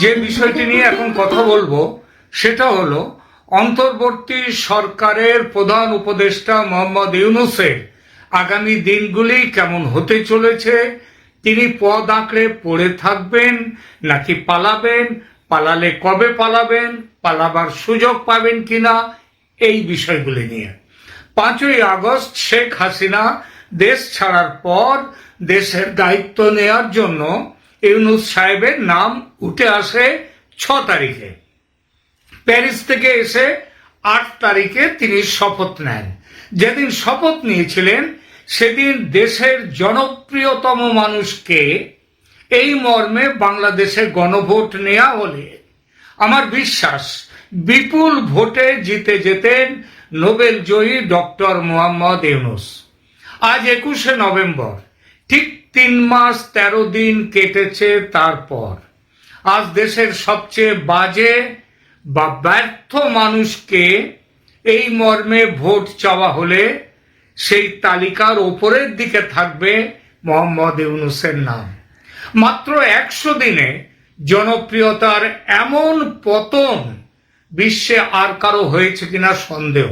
যে বিষয়টি নিয়ে এখন কথা বলব, সেটা হলো অন্তর্বর্তী সরকারের প্রধান উপদেষ্টা মোহাম্মদ ইউনুসের আগামী দিনগুলি কেমন হতে চলেছে, তিনি পদ আঁকড়ে পড়ে থাকবেন নাকি পালাবেন, পালালে কবে পালাবেন, পালাবার সুযোগ পাবেন কিনা, এই বিষয়গুলি নিয়ে। পাঁচই আগস্ট শেখ হাসিনা দেশ ছাড়ার পর দেশের দায়িত্ব নেয়ার জন্য ইউনুস সাহেবের নাম উঠে আসে ছ তারিখে। প্যারিস থেকে এসে আট তারিখে তিনি শপথ নেন। যেদিন শপথ নিয়েছিলেন, সেদিন দেশের জনপ্রিয়তম মানুষকে এই মর্মে বাংলাদেশে গণভোট নেওয়া হলে। আমার বিশ্বাস, বিপুল ভোটে জিতে যেতেন নোবেল জয়ী ডক্টর মোহাম্মদ ইউনুস। আজ একুশে নভেম্বর, ঠিক তিন মাস তেরো দিন কেটেছে তারপর। আজ দেশের সবচেয়ে বাজে বা ব্যর্থ মানুষকে এই মর্মে ভোট চাওয়া হলে সেই তালিকার ওপরের দিকে থাকবে মোহাম্মদ ইউনুসের নাম। মাত্র একশো দিনে জনপ্রিয়তার এমন পতন বিশ্বে আর কারও হয়েছে কিনা সন্দেহ।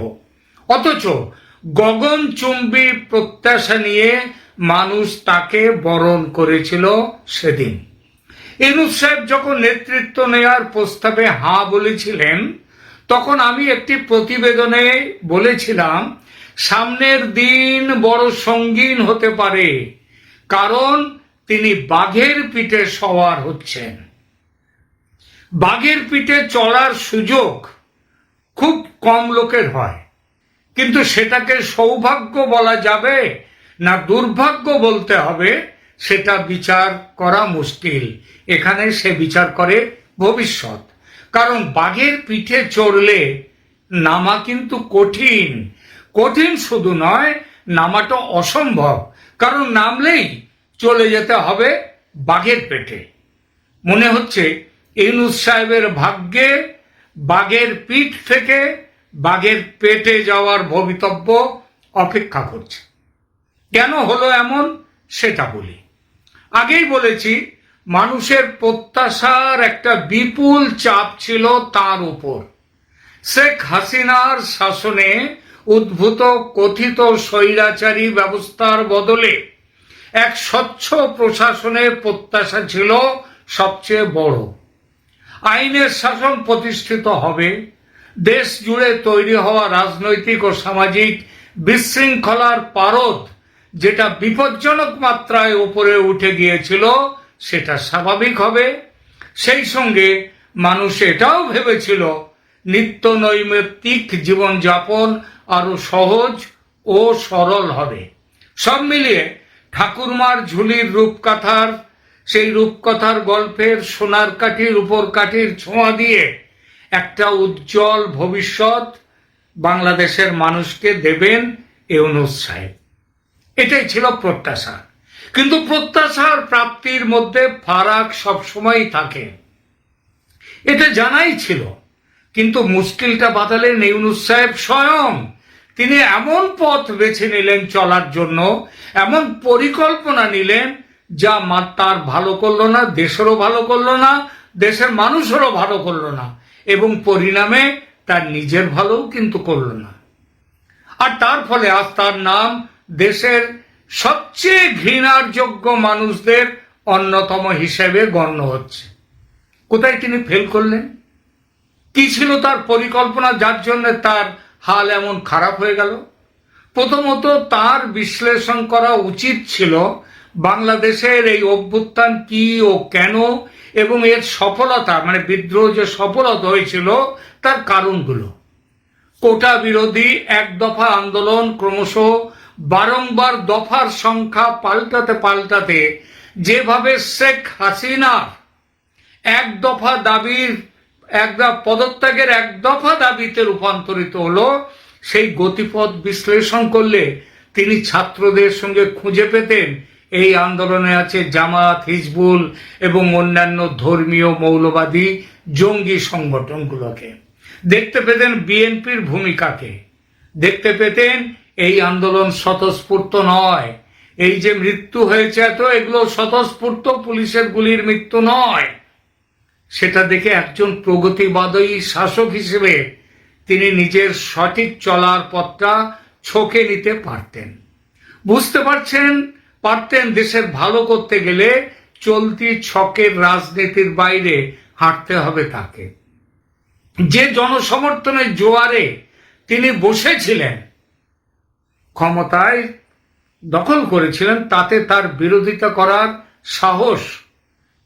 অথচ গগনচুম্বী প্রত্যাশা নিয়ে মানুষ তাকে বরণ করেছিল সেদিন। ইনুস সাহেব যখন নেতৃত্ব নেয়ার প্রস্তাবে হা বলেছিলেন, তখন আমি একটি প্রতিবেদনে বলেছিলাম, সামনের দিন বড় সঙ্গীন হতে পারে, কারণ তিনি বাঘের পিঠে সওয়ার হচ্ছেন। বাঘের পিঠে চলার সুযোগ খুব কম লোকের হয়, কিন্তু সেটাকে সৌভাগ্য বলা যাবে না দুর্ভাগ্য বলতে হবে, সেটা বিচার করা মুশকিল। এখানে সে বিচার করে ভবিষ্যৎ। কারণ বাঘের পিঠে চড়লে নামা কিন্তু কঠিন। কঠিন শুধু নয়, নামাটা অসম্ভব। কারণ নামলেই চলে যেতে হবে বাঘের পেটে। মনে হচ্ছে ইউনুস সাহেবের ভাগ্যে বাঘের পিঠ থেকে বাঘের পেটে যাওয়ার ভবিতব্য অপেক্ষা করছে। কেন হলো এমন? সেটা বলি। আগেই বলেছি, মানুষের প্রত্যাশার একটা বিপুল চাপ ছিল তার উপর। শেখ হাসিনার শাসনে উদ্ভূত কথিত স্বৈরাচারী ব্যবস্থার বদলে এক স্বচ্ছ প্রশাসনের প্রত্যাশা ছিল সবচেয়ে বড়। আইনের শাসন প্রতিষ্ঠিত হবে, দেশ জুড়ে তৈরি হওয়া রাজনৈতিক ও সামাজিক বিশৃঙ্খলার পারদ যেটা বিপজ্জনক মাত্রায় উপরে উঠে গিয়েছিল, সেটা স্বাভাবিক হবে। সেই সঙ্গে মানুষ এটাও ভেবেছিল, নিত্য নৈমিত্তিক জীবনযাপন আরও সহজ ও সরল হবে। সব মিলিয়ে ঠাকুরমার ঝুলির রূপকথার, সেই রূপকথার গল্পের সোনার কাঠির, উপর কাঠির ছোঁয়া দিয়ে একটা উজ্জ্বল ভবিষ্যৎ বাংলাদেশের মানুষকে দেবেন ইউনুস সাহেব। এটাই ছিল প্রত্যাশা। কিন্তু প্রত্যাশার প্রাপ্তির মধ্যে ফারাক সবসময়ই থাকে। এটা জানাই ছিল। কিন্তু মুশকিলটা বাদালেন ইউনুস সাহেব স্বয়ং। তিনি এমন পথ বেছে নিলেন চলার জন্য, এমন পরিকল্পনা নিলেন যা তার ভালো করল না, দেশেরও ভালো করল না, দেশের মানুষেরও ভালো করল না, এবং পরিণামে তার নিজের ভালোও কিন্তু করল না। আর তার ফলে আজ তার নাম দেশের সবচেয়ে ঘৃণার যোগ্য মানুষদের অন্যতম হিসেবে গণ্য হচ্ছে। কোথায় তিনি ফেল করলেন? কি ছিল তার পরিকল্পনা? যার জন্য তার হাল এমন খারাপ হয়ে গেল? প্রথমত তার বিশ্লেষণ করা উচিত ছিল বাংলাদেশের এই অভ্যুত্থান কি ও কেন এবং এর সফলতা মানে বিদ্রোহ যে সফলতা হয়েছিল, তার কারণগুলো। কোটা বিরোধী এক দফা আন্দোলন ক্রমশ বারংবার দফার সংখ্যা পাল্টাতে পাল্টাতে যেভাবে শেখ হাসিনার এক দফা দাবির, এক পদত্যাগের এক দফা দাবিতে রূপান্তরিত হলো, সেই গতিপথ বিশ্লেষণ করলে তিনি ছাত্রদের সঙ্গে খুঁজে পেতেন। এই আন্দোলনে আছে জামাত, হিজবুল এবং অন্যান্য ধর্মীয় মৌলবাদী জঙ্গি সংগঠনগুলোকে। দেখতে পেতেন বিএনপির ভূমিকাকে। দেখতে পেতেন এই আন্দোলন স্বতঃস্ফূর্ত নয়। এই যে মৃত্যু হয়েছে এত, এগুলো স্বতঃস্ফূর্ত পুলিশের গুলির মৃত্যু নয়। সেটা দেখে একজন প্রগতিবাদী শাসক হিসেবে তিনি নিজের সঠিক চলার পথটা ছকে নিতে পারতেন। বুঝতে পারছেন? পারতেন দেশের ভালো করতে গেলে চলতি ছকের রাজনীতির বাইরে হাঁটতে হবে তাকে। যে জনসমর্থনের জোয়ারে তিনি বসেছিলেন ক্ষমতায় দখল করেছিলেন, তাতে তার বিরোধিতা করার সাহস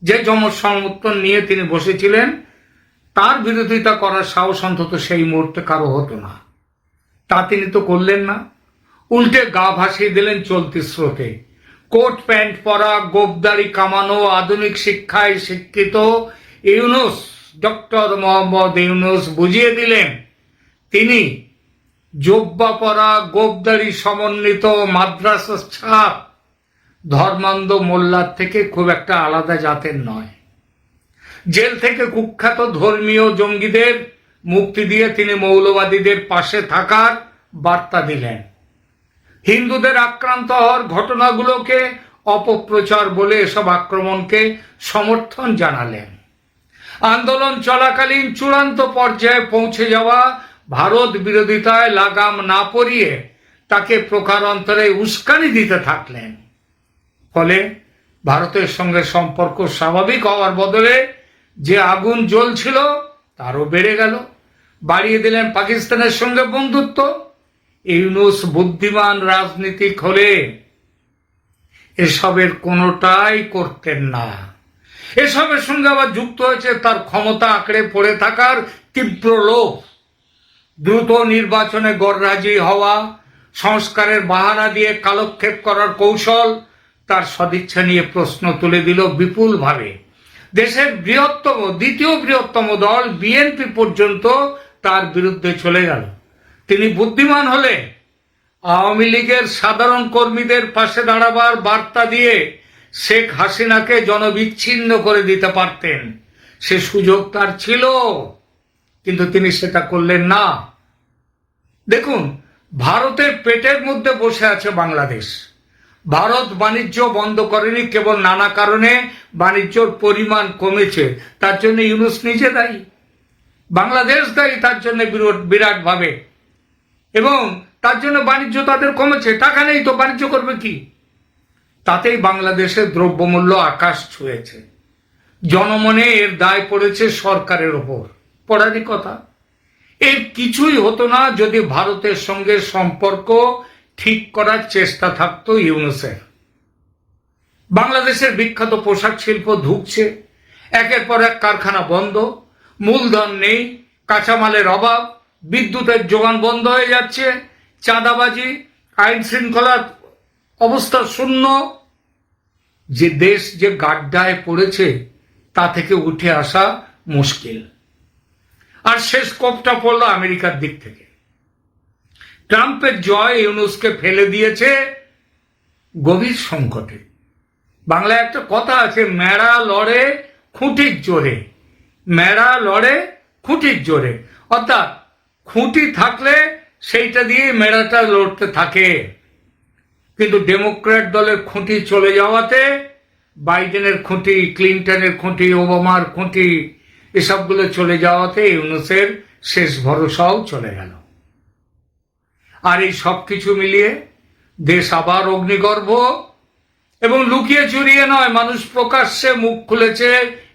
যে জনসমর্থন নিয়ে তিনি বসেছিলেন, তার বিরোধিতা করার সাহস অন্তত সেই মুহূর্তে কারও হতো না। তা তিনি তো করলেন না। উল্টে গা ভাসিয়ে দিলেন চলতি স্রোতে। কোট প্যান্ট পরা গোবদারি কামানো, আধুনিক শিক্ষায় শিক্ষিত ইউনুস, ডক্টর মোহাম্মদ ইউনুস বুঝিয়ে দিলেন, তিনি জোব্বা পরা গোবদারি সমন্বিত মাদ্রাসা ছাপ ধর্মান্ধ মোল্লার থেকে খুব একটা আলাদা জাতের নয়। জেল থেকে কুখ্যাত ধর্মীয় জঙ্গিদের মুক্তি দিয়ে তিনি মৌলবাদীদের পাশে থাকার বার্তা দিলেন। হিন্দুদের আক্রান্ত হওয়ার ঘটনাগুলোকে অপপ্রচার বলে এসব আক্রমণকে সমর্থন জানালেন। আন্দোলন চলাকালীন চূড়ান্ত পর্যায়ে পৌঁছে যাওয়া ভারত বিরোধিতায় লাগাম না পরিয়ে তাকে প্রকারান্তরে উস্কানি দিতে থাকলেন। ফলে ভারতের সঙ্গে সম্পর্ক স্বাভাবিক হওয়ার বদলে যে আগুন জ্বলছিল তারও বেড়ে গেল। বাড়িয়ে দিলেন পাকিস্তানের সঙ্গে বন্ধুত্ব। ইউনুস বুদ্ধিমান রাজনীতিক হলে এসবের কোনোটাই করতেন না। এসবের সঙ্গে আবার যুক্ত হয়েছে তার ক্ষমতা আঁকড়ে পড়ে থাকার তীব্র লোভ। দ্রুত নির্বাচনে গড়রাজি হওয়া, সংস্কারের বাহানা দিয়ে কালক্ষেপ করার কৌশল তার সদিচ্ছা নিয়ে প্রশ্ন তুলে দিল বিপুলভাবে দেশের বৃহত্তম, দ্বিতীয় বৃহত্তম দল বিএনপি পর্যন্ত তার বিরুদ্ধে চলে গেল। তিনি বুদ্ধিমান হলে আওয়ামী লীগের সাধারণ কর্মীদের পাশে দাঁড়াবার বার্তা দিয়ে শেখ হাসিনাকে জনবিচ্ছিন্ন করে দিতে পারতেন। সে সুযোগ তার ছিল, কিন্তু তিনি সেটা করলেন না। দেখুন, ভারতের পেটের মধ্যে বসে আছে বাংলাদেশ। ভারত বাণিজ্য বন্ধ করেনি, কেবল নানা কারণে বাণিজ্যর পরিমাণ কমেছে। তার জন্য ইউনুস নিজে দায়ী। বাংলাদেশ দায়ী, তার জন্য বিরাটভাবে। এবং তার জন্য বাণিজ্য তাদের কমেছে, টাকা নেই তো বাণিজ্য করবে কি? তাতেই বাংলাদেশের দ্রব্যমূল্য আকাশ ছুঁয়েছে। জনমনে এর দায় পড়েছে সরকারের ওপর। পড়ারই কথা। এর কিছুই হতো না যদি ভারতের সঙ্গে সম্পর্ক ঠিক করার চেষ্টা থাকতো ইউনুসের। বাংলাদেশের বিখ্যাত পোশাক শিল্প ধুকছে, একের পর এক কারখানা বন্ধ, মূলধন নেই, কাঁচামালের অভাব, বিদ্যুতের যোগান বন্ধ হয়ে যাচ্ছে, চাঁদাবাজি আইন শৃঙ্খলার অবস্থা শূন্য। যে দেশ যে গাড্ডায় পড়েছে, তা থেকে উঠে আসা মুশকিল। আর শেষ কোপটা পড়ল আমেরিকার দিক থেকে। ট্রাম্পের জয় ইউনুসকে ফেলে দিয়েছে গভীর সংকটে। বাংলায় একটা কথা আছে মেড়া লড়ে খুঁটির জোরে। মেড়া লড়ে খুঁটির জোরে। অর্থাৎ খুঁটি থাকলে সেইটা দিয়ে মেড়াটা লড়তে থাকে। কিন্তু ডেমোক্র্যাট দলের খুঁটি চলে যাওয়াতে বাইডেনের খুঁটি, ক্লিন্টনের খুঁটি, ওবামার খুঁটি এসবগুলো চলে যাওয়াতে ইউনুসের শেষ ভরসাও চলে গেল। আর এই সব কিছু মিলিয়ে দেশ আবার অগ্নিগর্ভ এবং লুকিয়ে চুরিয়ে নয়, মানুষ প্রকাশ্যে মুখ খুলেছে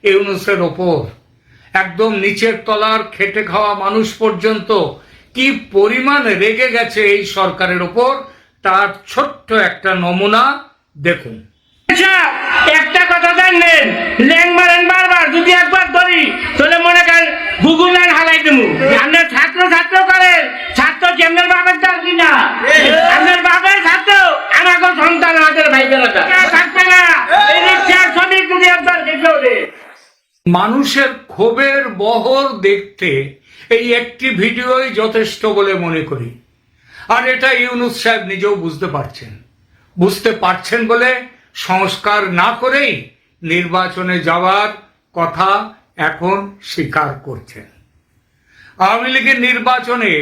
ইউনুসের ওপর। একদম নিচের তলার খেটে খাওয়া মানুষ পর্যন্ত কি পরিমাণ রেগে গেছে এই সরকারের ওপর, তার ছোট্ট একটা নমুনা দেখুন। আচ্ছা একটা কথা জানলেন ল্যাং বারবার যদি একবার ধরি তাহলে মনে করেন গুগল লাইন হালাই দেবো আপনার ছাত্র ছাত্র করেন ছাত্র কেমনের বাবার দল কিনা আপনার বাবার ছাত্র আমাকে সন্তান আমাদের ভাই বেড়াটা থাকবে না এই রিক্সার ছবি যদি একবার দেখে ওঠে মানুষের ক্ষোভের বহর দেখতে এই একটি ভিডিওই যথেষ্ট বলে মনে করি। আর এটা ইউনুস সাহেব নিজেও বুঝতে পারছেন। বুঝতে পারছেন বলে সংস্কার না করেই নির্বাচনে যাওয়ার কথা এখন স্বীকার করছেন। আওয়ামী লীগের নির্বাচনে,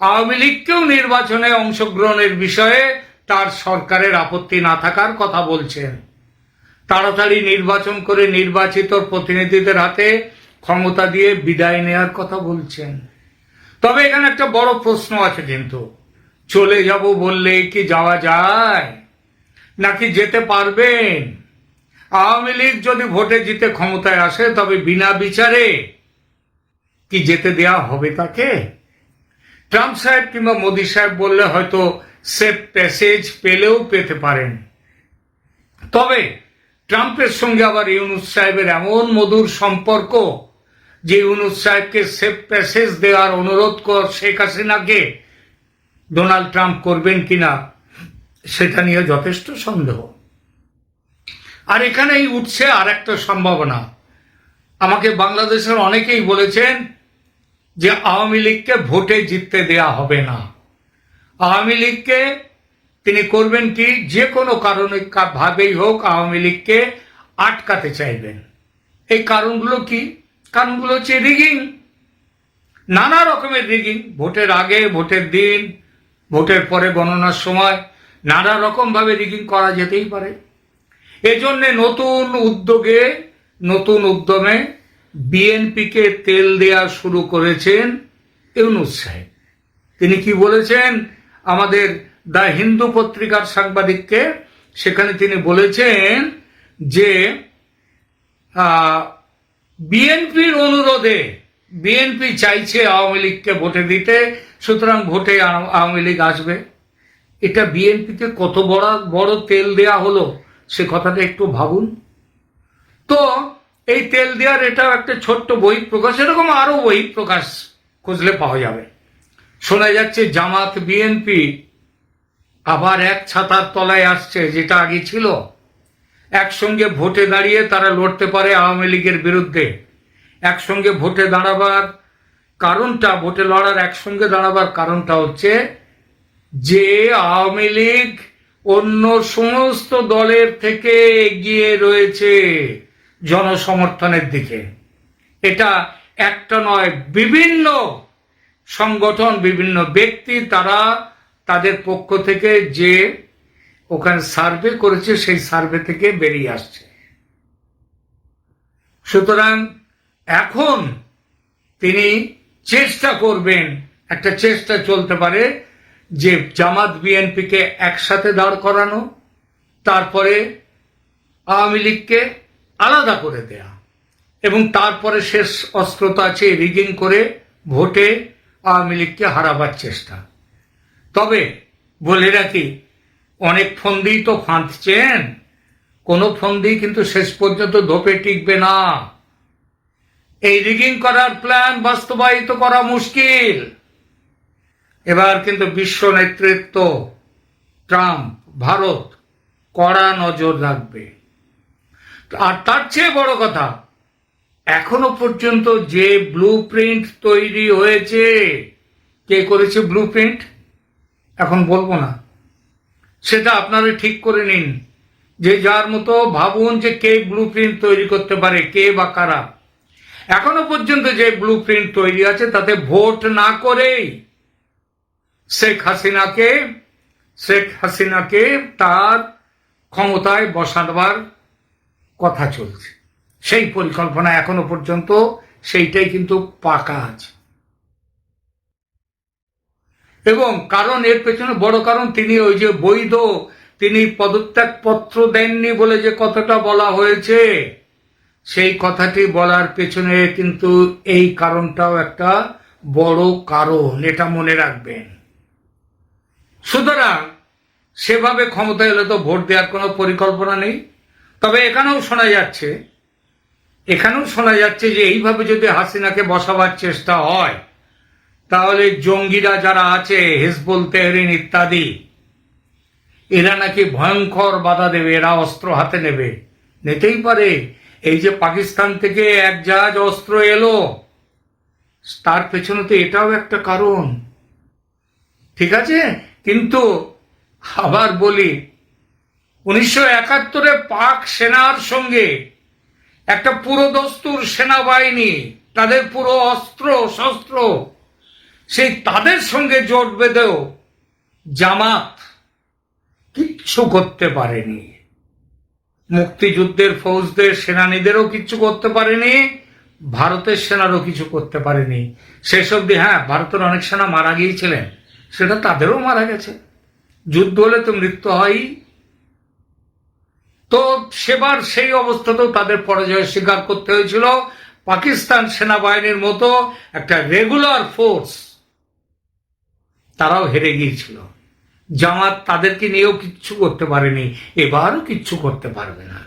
আওয়ামী লীগকেও নির্বাচনে অংশগ্রহণের বিষয়ে তার সরকারের আপত্তি না থাকার কথা বলছেন। তাড়াতাড়ি নির্বাচন করে নির্বাচিত প্রতিনিধিদের হাতে ক্ষমতা দিয়ে বিদায় নেয়ার কথা বলছেন। তবে এখানে একটা বড় প্রশ্ন আছে কিন্তু। চলে যাব বললে কি যাওয়া যায়? নাকি যেতে পারবেন? আওয়ামী লীগ যদি ভোটে জিতে ক্ষমতায় আসে, তবে বিনা বিচারে কি যেতে দেয়া হবে তাকে? ট্রাম্প সাহেব কিংবা মোদী সাহেব বললে হয়তো সেফ প্যাসেজ পেলেও পেতে পারেন। তবে ট্রাম্পের সঙ্গে আবার ইউনুস সাহেবের এমন মধুর সম্পর্ক যে ইউনুস সাহেবকে সেফ প্যাসেজ দেওয়ার অনুরোধ কর শেখ হাসিনাকে ডোনাল্ড ট্রাম্প করবেন কিনা সেটা নিয়ে যথেষ্ট সন্দেহ। আর এখানেই উঠছে আর একটা সম্ভাবনা। আমাকে বাংলাদেশের অনেকেই বলেছেন যে আওয়ামী লীগকে ভোটে জিততে দেয়া হবে না। আওয়ামী লীগকে তিনি করবেন কি? যে কোনো কারণে ভাবেই হোক, আওয়ামী লীগকে আটকাতে চাইবেন। এই কারণগুলো কি? কারণগুলো হচ্ছে রিগিং নানা রকমের রিগিং ভোটের আগে, ভোটের দিন, ভোটের পরে গণনার সময় নানা রকমভাবে রিগিং করা যেতেই পারে। এজন্য নতুন উদ্যোগে, নতুন উদ্যমে বিএনপিকে তেল দেয়া শুরু করেছেন ইউনুস সাহেব। তিনি কি বলেছেন? আমাদের দ্য হিন্দু পত্রিকার সাংবাদিককে, সেখানে তিনি বলেছেন যে বিএনপির অনুরোধে, বিএনপি চাইছে আওয়ামী লীগকে ভোটে দিতে, সুতরাং ভোটে আওয়ামী লীগ আসবে। এটা বিএনপিকে কত বড় বড় তেল দেয়া হলো, সে কথাটা একটু ভাবুন। তো, এই তেল দেওয়ার এটাও একটা ছোট্ট বই প্রকাশ, এরকম আরও বই প্রকাশ খুঁজলে পাওয়া যাবে। শোনা যাচ্ছে জামাত বিএনপি আবার এক ছাতার তলায় আসছে, যেটা আগে ছিল। একসঙ্গে ভোটে দাঁড়িয়ে তারা লড়তে পারে আওয়ামী লীগের বিরুদ্ধে। একসঙ্গে ভোটে দাঁড়াবার কারণটা, ভোটে লড়ার একসঙ্গে দাঁড়াবার কারণটা হচ্ছে যে আওয়ামী লীগ অন্য সমস্ত দলের থেকে এগিয়ে রয়েছে জনসমর্থনের দিকে। এটা একটা নয়, বিভিন্ন সংগঠন, বিভিন্ন ব্যক্তি তারা তাদের পক্ষ থেকে যে ওখানে সার্ভে করেছে, সেই সার্ভে থেকে বেরিয়ে আসছে। সুতরাং এখন তিনি চেষ্টা করবেন, একটা চেষ্টা চলতে পারে, যে জামাত বিএনপিকে একসাথে দাঁড় করানো, তারপরে আওয়ামী লীগকে আলাদা করে দেয়া, এবং তারপরে শেষ অস্ত্রতা আছে, রিগিং করে ভোটে আওয়ামী লীগকে হারাবার চেষ্টা। তবে বলে রাখি, অনেক ফন্দি তো ফাঁদছেন। কোনো ফন্দি কিন্তু শেষ পর্যন্ত ধোপে টিকবে না। এই রিগিং করার প্ল্যান বাস্তবায়িত করা মুশকিল। এবার কিন্তু বিশ্ব নেতৃত্ব, ট্রাম্প, ভারত কড়া নজর রাখবে। আর তার চেয়ে বড় কথা, এখনও পর্যন্ত যে ব্লু প্রিন্ট তৈরি হয়েছে, কে করেছে ব্লু প্রিন্ট এখন বলব না। সেটা আপনারা ঠিক করে নিন যে যার মতো ভাবুন যে কে ব্লু প্রিন্ট তৈরি করতে পারে, কে বা কারা। এখনও পর্যন্ত যে ব্লু প্রিন্ট তৈরি আছে, তাতে ভোট না করেই শেখ হাসিনাকে শেখ হাসিনাকে তার ক্ষমতায় বসাবার কথা চলছে। সেই পরিকল্পনা এখনও পর্যন্ত, সেইটাই কিন্তু পাকা আছে। এবং কারণ এর পেছনে বড় কারণ, তিনি ওই যে বৈধ, তিনি পদত্যাগ পত্র দেননি বলে যে কথাটা বলা হয়েছে। সেই কথাটি বলার পেছনে কিন্তু এই কারণটাও একটা বড় কারণ, এটা মনে রাখবেন। সুতরাং সেভাবে ক্ষমতা এলে তো ভোট দেওয়ার কোনো পরিকল্পনা নেই। তবে এখানেও শোনা যাচ্ছে, এখানেও শোনা যাচ্ছে যে এইভাবে যদি হাসিনাকে বসাবার চেষ্টা হয় তাহলে জঙ্গিরা যারা আছে, হিজবুল, তেহরিন ইত্যাদি, এরা নাকি ভয়ঙ্কর বাধা দেবে, এরা অস্ত্র হাতে নেবে। নিতেই পারে। এই যে পাকিস্তান থেকে এক জাহাজ অস্ত্র এলো, তার পেছনে তো এটাও একটা কারণ। ঠিক আছে? কিন্তু আবার বলি, উনিশশো একাত্তরে পাক সেনার সঙ্গে একটা পুরো দস্তুর সেনাবাহিনী, তাদের পুরো অস্ত্র, শস্ত্র সেই তাদের সঙ্গে জোট বেঁধেও জামাত কিচ্ছু করতে পারেনি। মুক্তিযুদ্ধের ফৌজদের সেনানীদেরও কিচ্ছু করতে পারেনি, ভারতের সেনারও কিছু করতে পারেনি। শেষ অবধি হ্যাঁ ভারতের অনেক সেনা মারা গিয়েছিলেন, সেটা তাদেরও মারা গেছে। যুদ্ধ হলে তো মৃত্যু হয়ই। তো সেবার সেই অবস্থাতেও তাদের পরাজয় স্বীকার করতে হয়েছিল। পাকিস্তান সেনাবাহিনীর মতো একটা রেগুলার ফোর্স তারাও হেরে গিয়েছিল। জামাত তাদেরকে নিয়েও কিচ্ছু করতে পারেনি এবারও কিচ্ছু করতে পারবে না।